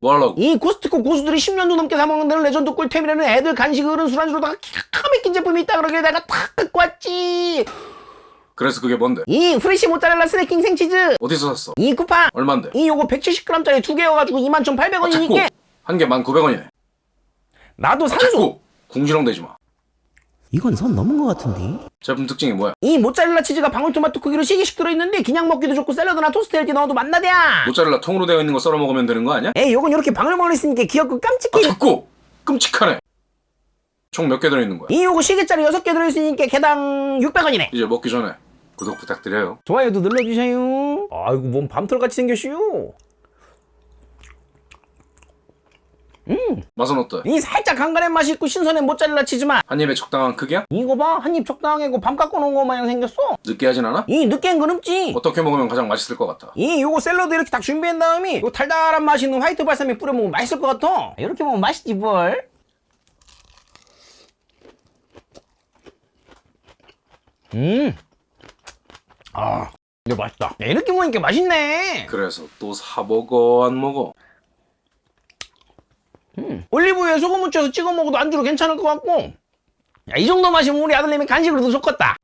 뭐 하려고? 이 코스트코 고수들이 10년도 넘게 사먹는 데는 레전드 꿀템이라는 애들 간식 어른 술안주로다가 기가 막힌 제품이 있다 그러길래 내가 탁 갖고 왔지 그래서 그게 뭔데? 이 프레시 모짜렐라 스낵킹 생치즈 어디서 샀어? 이 쿠팡 얼만데? 이 요거 170g짜리 두 개여가지고 아, 21,800원이니까 자꾸 한개 11,900원이네. 나도 아, 산소 자꾸 궁시렁 대지 마. 이건 선 넘은 것 같은데 제품 특징이 뭐야? 이 모짜렐라 치즈가 방울토마토 크기로 시기씩 들어있는데 그냥 먹기도 좋고 샐러드나 토스트에 이렇게 넣어도 맛나대야 모짜렐라 통으로 되어 있는 거 썰어 먹으면 되는 거 아니야? 에이 요건 이렇게 방울방울 있으니까 귀엽고 아, 깜찍해 자꾸 끔찍하네. 총 몇 개 들어있는 거야? 이 요거 시계짜리 6개 들어있으니까 개당 600원이네 이제 먹기 전에 구독 부탁드려요. 좋아요도 눌러주세요 아이고 몸 밤털같이 생겼슈 맛은 어때? 이 살짝 간간한 맛이 있고 신선한 모짜렐라 치즈맛 한 입에 적당한 크기야? 이거 봐 한입 이거 밤 깎고 놓은 거 마냥 생겼어 느끼하진 않아? 이 느끼한 건 없지 어떻게 먹으면 가장 맛있을 것 같아? 이 요거 샐러드 이렇게 딱 준비한 다음에 요 달달한 맛 있는 화이트 발사믹 뿌려 먹으면 맛있을 것 같아 이렇게 먹으면 맛있지 뭘 음. 아, 근데 맛있다. 야, 이렇게 먹으니까 맛있네. 그래서 또 사 먹어 안 먹어? 올리브유에 소금 묻혀서 찍어 먹어도 안주로 괜찮을 것 같고. 야, 이 정도 맛이면 우리 아들님이 간식으로도 좋겠다.